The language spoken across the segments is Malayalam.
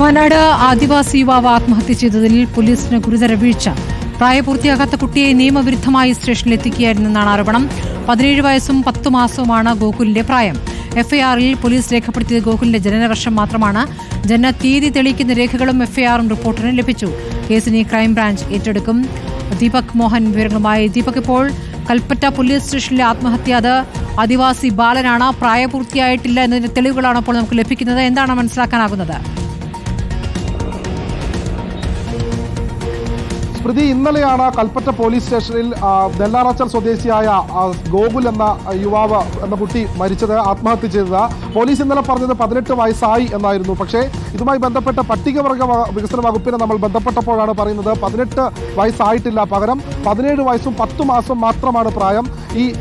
വയനാട് ആദിവാസി യുവാവ് ആത്മഹത്യ ചെയ്തതിൽ പോലീസിന് ഗുരുതര വീഴ്ച. പ്രായപൂർത്തിയാകാത്ത കുട്ടിയെ നിയമവിരുദ്ധമായി സ്റ്റേഷനിൽ എത്തിക്കുകയായിരുന്നെന്നാണ് ആരോപണം. പതിനേഴ് വയസ്സും പത്തു മാസവുമാണ് ഗോകുലിന്റെ പ്രായം. എഫ്ഐആറിൽ പോലീസ് രേഖപ്പെടുത്തിയത് ഗോകുലിന്റെ ജനനവർഷം മാത്രമാണ്. ജനന തീയതി തെളിയിക്കുന്ന രേഖകളും എഫ്ഐആറും റിപ്പോർട്ടിന് ലഭിച്ചു. കേസിനെ ക്രൈംബ്രാഞ്ച് ഏറ്റെടുക്കും. ദീപക് മോഹൻ വിവരങ്ങളുമായി ദീപക് ഇപ്പോൾ. കൽപ്പറ്റ പോലീസ് സ്റ്റേഷനിലെ ആത്മഹത്യ അത് ആദിവാസി ബാലനാണ്. പ്രായപൂർത്തിയായിട്ടില്ല എന്നതിന്റെ തെളിവുകളാണ് ഇപ്പോൾ നമുക്ക് ലഭിക്കുന്നത്. എന്താണ് മനസ്സിലാക്കാനാകുന്നത്? സ്മൃതി ഇന്നലെയാണ് കൽപ്പറ്റ പോലീസ് സ്റ്റേഷനിൽ നെല്ലാറച്ചൽ സ്വദേശിയായ ഗോകുൽ എന്ന യുവാവ് എന്ന കുട്ടി മരിച്ചത് ആത്മഹത്യ ചെയ്തത്. പോലീസ് ഇന്നലെ പറഞ്ഞത് പതിനെട്ട് വയസ്സായി എന്നായിരുന്നു. പക്ഷേ ഇതുമായി ബന്ധപ്പെട്ട പട്ടികവർഗ വികസന വകുപ്പിനെ നമ്മൾ ബന്ധപ്പെട്ടപ്പോഴാണ് പറയുന്നത്. പതിനെട്ട് വയസ്സായിട്ടില്ല പകരം. പതിനേഴ് വയസ്സും പത്ത് മാസം മാത്രമാണ് പ്രായം. ഈ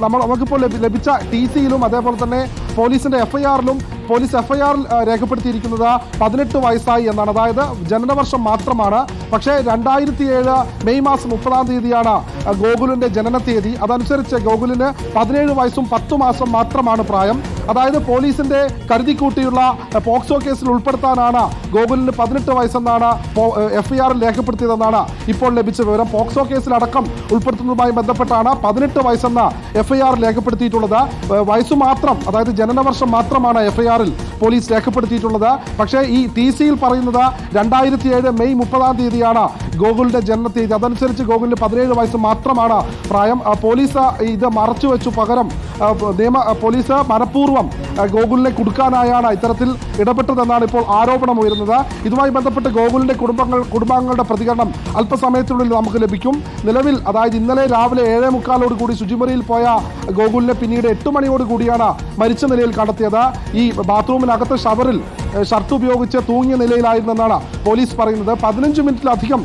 നമ്മൾ നമുക്കിപ്പോൾ ലഭി- ലഭിച്ച ടി സിയിലും അതേപോലെ തന്നെ പോലീസിന്റെ എഫ്ഐആറിലും പോലീസ് എഫ്ഐആറിൽ രേഖപ്പെടുത്തിയിരിക്കുന്നത് പതിനെട്ട് വയസ്സായി എന്നാണ്. അതായത് ജനനവർഷം മാത്രമാണ്. പക്ഷേ രണ്ടായിരത്തി ഏഴ് മെയ് മാസം മുപ്പതാം തീയതിയാണ് ഗോകുലിന്റെ ജനന തീയതി അതനുസരിച്ച് ഗോകുലിന് പതിനേഴ് വയസ്സും പത്തു മാസം മാത്രമാണ് പ്രായം. അതായത് പോലീസിന്റെ കരുതിക്കൂട്ടിയുള്ള പോക്സോ കേസിൽ ഉൾപ്പെടുത്താനാണ് ഗോകുലിന് പതിനെട്ട് വയസ്സെന്നാണ് എഫ് ഐ ആറിൽ രേഖപ്പെടുത്തിയതെന്നാണ് ഇപ്പോൾ ലഭിച്ച വിവരം. പോക്സോ കേസിലടക്കം ഉൾപ്പെടുത്തുന്നതുമായി ബന്ധപ്പെട്ടാണ് പതിനെട്ട് വയസ്സെന്ന ആർ രേഖപ്പെടുത്തിയിട്ടുള്ളത്. വയസ്സു വയസ്സ് മാത്രം അതായത് ജനനവർഷം മാത്രമാണ് എഫ് ഐ ആറിൽ പോലീസ് രേഖപ്പെടുത്തിയിട്ടുള്ളത്. പക്ഷേ ഈ ടി സിയിൽ പറയുന്നത് രണ്ടായിരത്തി ഏഴ് മെയ് മുപ്പതാം തീയതിയാണ് ഗോകുലിന്റെ ജനന തീയതി അതനുസരിച്ച് ഗോകുലിന് പതിനേഴ് വയസ്സ് മാത്രമാണ്. പ്രായം പോലീസ് ഇത് മറച്ചു വെച്ചു പകരം നിയമ പോലീസ് മനഃപൂർവം ഗോകുലിനെ കുടുക്കാനായാണ് ഇത്തരത്തിൽ ഇടപെട്ടതെന്നാണ് ഇപ്പോൾ ആരോപണം ഉയരുന്നത്. ഇതുമായി ബന്ധപ്പെട്ട് ഗോകുലിന്റെ കുടുംബങ്ങൾ കുടുംബാംഗങ്ങളുടെ പ്രതികരണം അല്പസമയത്തിനുള്ളിൽ നമുക്ക് ലഭിക്കും. നിലവിൽ അതായത് ഇന്നലെ രാവിലെ ഏഴേ മുക്കാലോട് കൂടി ശുചിമുറിയിൽ പോയ ഗോകുലിനെ പിന്നീട് എട്ട് മണിയോട് കൂടിയാണ് മരിച്ച നിലയിൽ കണ്ടെത്തിയത്. ഈ ബാത്റൂമിനകത്ത് ഷവറിൽ ഷർട്ട് ഉപയോഗിച്ച് തൂങ്ങിയ നിലയിലായിരുന്നെന്നാണ് പോലീസ് പറയുന്നത്. പതിനഞ്ച് മിനിറ്റിലധികം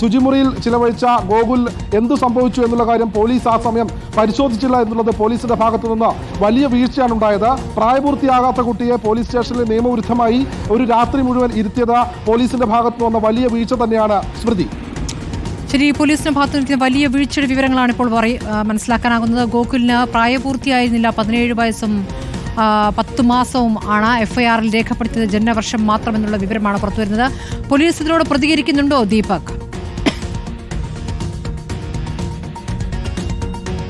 ശുചിമുറിയിൽ ചിലവഴിച്ച ഗോകുൽ എന്തു സംഭവിച്ചു എന്നുള്ള കാര്യം പോലീസ് ആ സമയം പരിശോധിച്ചില്ല എന്നുള്ളത് പോലീസിന്റെ ഭാഗത്തു നിന്ന് വലിയ വീഴ്ചയാണ് ഉണ്ടായത്. പ്രായപൂർത്തിയാകാത്ത കുട്ടിയെ പോലീസ് സ്റ്റേഷനിൽ നിയമവിരുദ്ധമായി ഒരു രാത്രി മുഴുവൻ ഇരുത്തിയത് പോലീസിന്റെ ഭാഗത്തു വന്ന വലിയ വീഴ്ച തന്നെയാണ് സ്മൃതി. ശരി പോലീസിന്റെ ഭാഗത്തു നിൽക്കുന്ന വലിയ വീഴ്ചയുടെ വിവരങ്ങളാണ് ഇപ്പോൾ മനസ്സിലാക്കാനാകുന്നത്. ഗോകുലിന് പ്രായപൂർത്തിയായിരുന്നില്ല. പതിനേഴ് വയസ്സും പത്ത് മാസവും ആണ് എഫ്ഐആറിൽ രേഖപ്പെടുത്തിയത്. ജനനവർഷം മാത്രമെന്നുള്ള വിവരമാണ് പുറത്തുവരുന്നത്. പോലീസ് ഇതിനോട് പ്രതികരിക്കുന്നുണ്ടോ ദീപക്?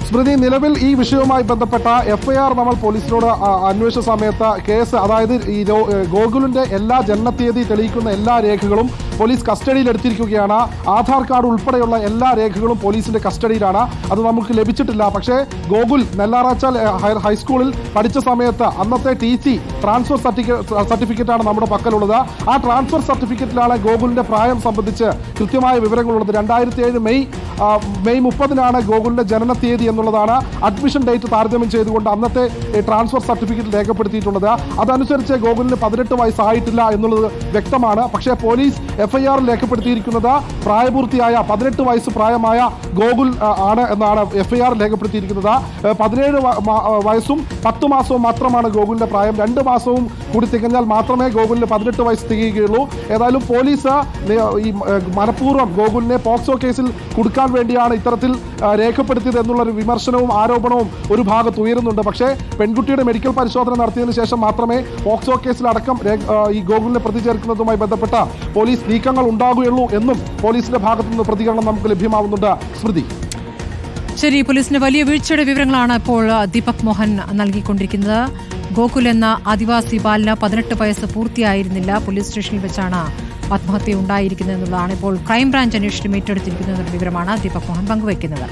സ്മൃതി നിലവിൽ ഈ വിഷയവുമായി ബന്ധപ്പെട്ട എഫ്ഐആർ നമ്മൾ പോലീസിനോട് അന്വേഷണ സമയത്ത് കേസ് അതായത് ഈ ഗോകുലിന്റെ എല്ലാ ജനനത്തീയതി തെളിയിക്കുന്ന എല്ലാ രേഖകളും പോലീസ് കസ്റ്റഡിയിൽ എടുത്തിരിക്കുകയാണ് ആധാർ കാർഡ് ഉൾപ്പെടെയുള്ള എല്ലാ രേഖകളും പോലീസിന്റെ കസ്റ്റഡിയിലാണ്. അത് നമുക്ക് ലഭിച്ചിട്ടില്ല. പക്ഷേ ഗോകുൽ ഹയർ ഹൈസ്കൂളിൽ പഠിച്ച സമയത്ത് അന്നത്തെ ടി സി ട്രാൻസ്ഫർ സർട്ടിഫിക്കറ്റ് സർട്ടിഫിക്കറ്റാണ് നമ്മുടെ പക്കലുള്ളത്. ആ ട്രാൻസ്ഫർ സർട്ടിഫിക്കറ്റിലാണ് ഗോകുലിന്റെ പ്രായം സംബന്ധിച്ച് കൃത്യമായ വിവരങ്ങളുള്ളത്. രണ്ടായിരത്തി ഏഴ് മെയ് മെയ് മുപ്പതിനാണ് ഗോകുലിന്റെ ജനന തീയതി എന്നുള്ളതാണ് അഡ്മിഷൻ ഡേറ്റ് താരതമ്യം ചെയ്തുകൊണ്ട് അന്നത്തെ ട്രാൻസ്ഫർ സർട്ടിഫിക്കറ്റ് രേഖപ്പെടുത്തിയിട്ടുള്ളത്. അതനുസരിച്ച് ഗോകുലിന് പതിനെട്ട് വയസ്സായിട്ടില്ല എന്നുള്ളത് വ്യക്തമാണ്. പക്ഷേ പോലീസ് എഫ്ഐആറിൽ രേഖപ്പെടുത്തിയിരിക്കുന്നത് പ്രായപൂർത്തിയായ പതിനെട്ട് വയസ്സ് പ്രായമായ ഗോകുൽ ആണ് എന്നാണ് എഫ്ഐആർ രേഖപ്പെടുത്തിയിരിക്കുന്നത്. പതിനേഴ് വയസ്സും പത്ത് മാസവും മാത്രമാണ് ഗോകുലിന്റെ പ്രായം. രണ്ട് മാസവും കൂടി തികഞ്ഞാൽ മാത്രമേ ഗോകുലിന് പതിനെട്ട് വയസ്സ് തികയുകയുള്ളൂ. ഏതായാലും പോലീസ് ഈ മനഃപൂർവം ഗോകുലിനെ പോക്സോ കേസിൽ കൊടുക്കാൻ വേണ്ടിയാണ് ഇത്തരത്തിൽ രേഖപ്പെടുത്തിയത് എന്നുള്ളൊരു വിമർശനവും ആരോപണവും ഒരു ഭാഗത്ത് ഉയരുന്നുണ്ട്. പക്ഷേ പെൺകുട്ടിയുടെ മെഡിക്കൽ പരിശോധന നടത്തിയതിനു ശേഷം മാത്രമേ പോക്സോ കേസിലടക്കം ഈ ഗോകുലിനെ പ്രതി ചേർക്കുന്നതുമായി ബന്ധപ്പെട്ട പോലീസ് നീക്കങ്ങൾ ഉണ്ടാകുകയുള്ളൂ എന്നും പോലീസിന്റെ ഭാഗത്തുനിന്ന് പ്രതികരണം നമുക്ക് ലഭ്യമാവുന്നുണ്ട്. സ്മൃതി. ശരി പോലീസിന്റെ വലിയ വീഴ്ചയുടെ വിവരങ്ങളാണ് ഇപ്പോൾ ദീപക് മോഹൻ നൽകിക്കൊണ്ടിരിക്കുന്നത്. ഗോകുൽ എന്ന ആദിവാസി ബാലിന് പതിനെട്ട് വയസ്സ് പൂർത്തിയായിരുന്നില്ല. പോലീസ് സ്റ്റേഷനിൽ വെച്ചാണ് ആത്മഹത്യ ഉണ്ടായിരിക്കുന്നത് എന്നുള്ളതാണ് ഇപ്പോൾ ക്രൈംബ്രാഞ്ച് അന്വേഷണം ഏറ്റെടുത്തിരിക്കുന്ന വിവരമാണ് ദീപക് മോഹൻ പങ്കുവയ്ക്കുന്നത്.